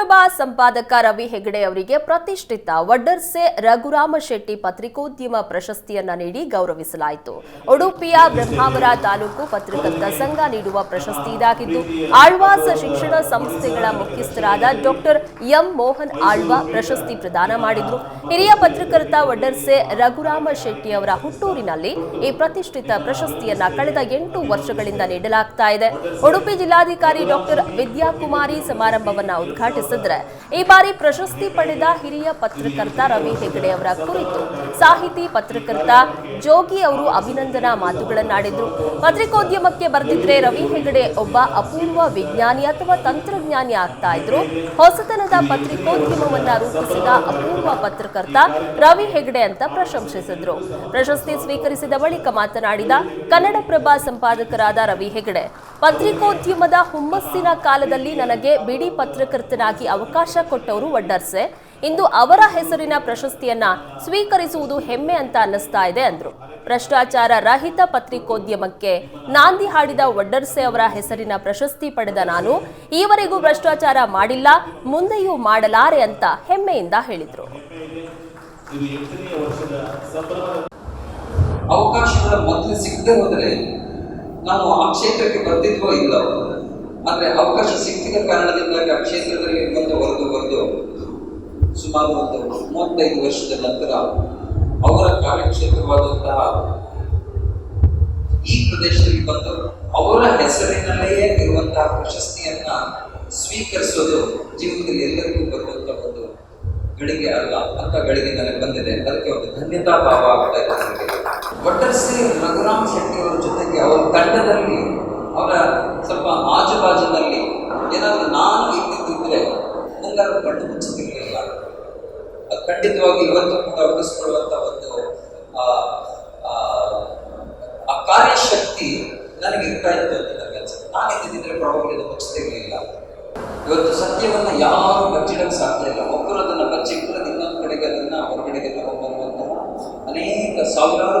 ಕನ್ನಡಪ್ರಭ ಸಂಪಾದಕ ರವಿ ಹೆಗಡೆ ಅವರಿಗೆ ಪ್ರತಿಷ್ಠಿತ ವಡ್ಡರ್ಸೆ ರಘುರಾಮ ಶೆಟ್ಟಿ ಪತ್ರಿಕೋದ್ಯಮ ಪ್ರಶಸ್ತಿಯನ್ನ ನೀಡಿ ಗೌರವಿಸಲಾಯಿತು. ಉಡುಪಿಯ ಬ್ರಹ್ಮಾವರ ತಾಲೂಕು ಪತ್ರಕರ್ತ ಸಂಘ ನೀಡುವ ಪ್ರಶಸ್ತಿ ಇದಾಗಿದ್ದು, ಆಳ್ವಾಸ್ ಶಿಕ್ಷಣ ಸಂಸ್ಥೆಗಳ ಮುಖ್ಯಸ್ಥರಾದ ಡಾಕ್ಟರ್ ಎಂ ಮೋಹನ್ ಆಳ್ವ ಪ್ರಶಸ್ತಿ ಪ್ರದಾನ ಮಾಡಿದ್ರು. ಹಿರಿಯ ಪತ್ರಕರ್ತ ವಡ್ಡರ್ಸೆ ರಘುರಾಮ ಶೆಟ್ಟಿ ಅವರ ಹುಟ್ಟೂರಿನಲ್ಲಿ ಈ ಪ್ರತಿಷ್ಠಿತ ಪ್ರಶಸ್ತಿಯನ್ನ ಕಳೆದ ಎಂಟು ವರ್ಷಗಳಿಂದ ನೀಡಲಾಗ್ತಾ ಇದೆ. ಉಡುಪಿ ಜಿಲ್ಲಾಧಿಕಾರಿ ಡಾಕ್ಟರ್ ವಿದ್ಯಾಕುಮಾರಿ ಸಮಾರಂಭವನ್ನ ಉದ್ಘಾಟಿಸಿದ್ರೆ ಈ ಬಾರಿ ಪ್ರಶಸ್ತಿ ಪಡೆದ ಹಿರಿಯ ಪತ್ರಕರ್ತ ರವಿ ಹೆಗಡೆ ಅವರ ಕುರಿತು ಸಾಹಿತಿ ಪತ್ರಕರ್ತ ಜೋಗಿ ಅವರು ಅಭಿನಂದನಾ ಮಾತುಗಳನ್ನಾಡಿದ್ರು. ಪತ್ರಿಕೋದ್ಯಮಕ್ಕೆ ಬರೆದಿದ್ರೆ ರವಿ ಹೆಗಡೆ ಒಬ್ಬ ಅಪೂರ್ವ ವಿಜ್ಞಾನಿ ಅಥವಾ ತಂತ್ರಜ್ಞಾನಿ ಆಗ್ತಾ ಇದ್ರು. ಹೊಸತನದ ಪತ್ರಿಕೋದ್ಯಮವನ್ನ ರೂಪಿಸಿದ ಅಪೂರ್ವ ಪತ್ರಕರ್ತ ರವಿ ಹೆಗಡೆ ಅಂತ ಪ್ರಶಂಸಿಸಿದ್ರು. ಪ್ರಶಸ್ತಿ ಸ್ವೀಕರಿಸಿದ ಬಳಿಕ ಮಾತನಾಡಿದ ಕನ್ನಡಪ್ರಭ ಸಂಪಾದಕರಾದ ರವಿ ಹೆಗಡೆ ಪತ್ರಿಕೋದ್ಯಮದ ಹುಮ್ಮಸ್ಸಿನ ಕಾಲದಲ್ಲಿ ನನಗೆ ಬಿಡಿ ಪತ್ರಕರ್ತನಾಗಿ ಅವಕಾಶ ಕೊಟ್ಟವರು ವಡ್ಡರ್ಸೆ. ಇಂದು ಅವರ ಹೆಸರಿನ ಪ್ರಶಸ್ತಿಯನ್ನ ಸ್ವೀಕರಿಸುವುದು ಹೆಮ್ಮೆ ಅಂತ ಅನ್ನಿಸ್ತಾ ಇದೆ ಅಂದ್ರು. ಭ್ರಷ್ಟಾಚಾರ ರಹಿತ ಪತ್ರಿಕೋದ್ಯಮಕ್ಕೆ ನಾಂದಿ ಹಾಡಿದ ವಡ್ಡರ್ಸೆ ಅವರ ಹೆಸರಿನ ಪ್ರಶಸ್ತಿ ಪಡೆದ ನಾನು, ಈವರೆಗೂ ಭ್ರಷ್ಟಾಚಾರ ಮಾಡಿಲ್ಲ, ಮುಂದೆಯೂ ಮಾಡಲಾರೆ ಅಂತ ಹೆಮ್ಮೆಯಿಂದ ಹೇಳಿದ್ರು. ಅವಕಾಶಗಳ ಮೊದಲು ಸಿಗದೆ ಹೋದರೆ ನಾನು ಆ ಕ್ಷೇತ್ರಕ್ಕೆ ಬರ್ತಿದ್ವೋ ಇಲ್ಲ ಆದರೆ ಅವಕಾಶ ಸಿಕ್ಕಿದ ಕಾರಣದಿಂದಾಗಿ ಆ ಕ್ಷೇತ್ರದಲ್ಲಿ ಬಂದು ಹೊರದು ಬರೆದು ಸುಮಾರು ಒಂದು ಮೂವತ್ತೈದು ವರ್ಷದ ನಂತರ ಅವರ ಕಾರ್ಯಕ್ಷೇತ್ರವಾದಂತಹ ಈ ಪ್ರದೇಶದಲ್ಲಿ ಬಂದು ಅವರ ಹೆಸರಿನಲ್ಲಿಯೇ ಇರುವಂತಹ ಪ್ರಶಸ್ತಿಯನ್ನ ಸ್ವೀಕರಿಸೋದು ಜೀವನದಲ್ಲಿ ಎಲ್ಲರಿಗೂ ಬರುವಂತ ಒಂದು ಗಳಿಗೆ ಅಲ್ಲ, ಅಂತ ಗಳಿಗೆ ನನಗೆ ಬಂದಿದೆ. ಅದಕ್ಕೆ ಒಂದು ಧನ್ಯತಾ ಭಾವ ಆಗ್ತಾ ಇದೆ ಒಟ್ಟರ್ಸಿ ರಘುರಾಮ್ ಶೆಟ್ಟಿ ಅವರ ಜೊತೆಗೆ ಕಣ್ಣು ಮುಚ್ಚುತ್ತಿರಲಿಲ್ಲ ಅದು ಖಂಡಿತವಾಗಿ ಇವತ್ತು ಕೂಡ ಉಳಿಸ್ಕೊಳ್ಳುವಂತ ಒಂದು ಆ, ಕಾರ್ಯಶಕ್ತಿ ನನಗೆ ಇರ್ತಾ ಇತ್ತು ಅಂತ ನನಗೆ ಅನ್ಸುತ್ತೆ ನಾನು ಇದ್ದಿದ್ರೆ ಪ್ರಾಬ್ಲಮ್ ಇದು ಮುಚ್ಚುತ್ತಿರಲಿಲ್ಲ ಇವತ್ತು ಸತ್ಯವನ್ನ ಯಾರು ಬಚ್ಚಿಡಕ್ಕೆ ಸಾಧ್ಯ ಇಲ್ಲ. ಒಬ್ಬರು ಅದನ್ನ ಬಚ್ಚಿಟ್ಟರೆ ಇನ್ನೊಂದು ಕಡೆಗೆ ಅದನ್ನ ಹೊರಗಡೆಗೆ ತಗೊಂಡ್ಬರುವಂತಹ ಅನೇಕ ಸಾವಿರಾರು